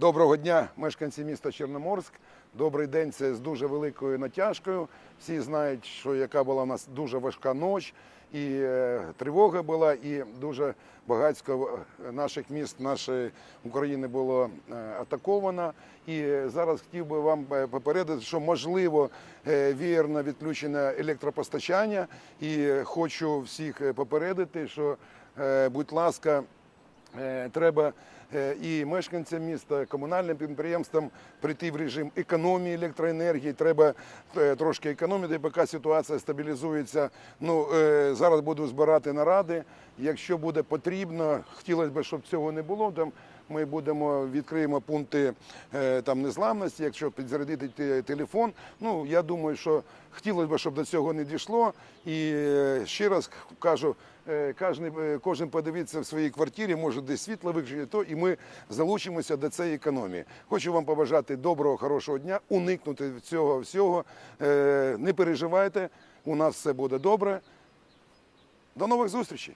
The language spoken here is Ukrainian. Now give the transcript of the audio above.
Доброго дня, мешканці міста Чорноморськ. Добрий день. Це з дуже великою натяжкою. Всі знають, що яка була у нас дуже важка ніч, і е, тривога була, і дуже багатько наших міст, нашої України було е, атаковано. І зараз хотів би вам е, попередити, що можливо е, вірне відключення електропостачання. І е, хочу всіх е, попередити, що, е, будь ласка, Е, Треба е, і мешканцям міста, комунальним підприємствам прийти в режим економії електроенергії. Треба е, трошки економити, поки ситуація стабілізується. Ну е, зараз буду збирати наради. Якщо буде потрібно, хотілося б, щоб цього не було. Там ми будемо відкриємо пункти е, там незламності, якщо підзарядити телефон. Ну я думаю, що хотілося б, щоб до цього не дійшло. І е, ще раз кажу. Е, Кожен, кожен подивиться в своїй квартирі, може десь світло виключити, то і ми залучимося до цієї економії. Хочу вам побажати доброго, хорошого дня, уникнути цього всього. Не переживайте, у нас все буде добре. До нових зустрічей!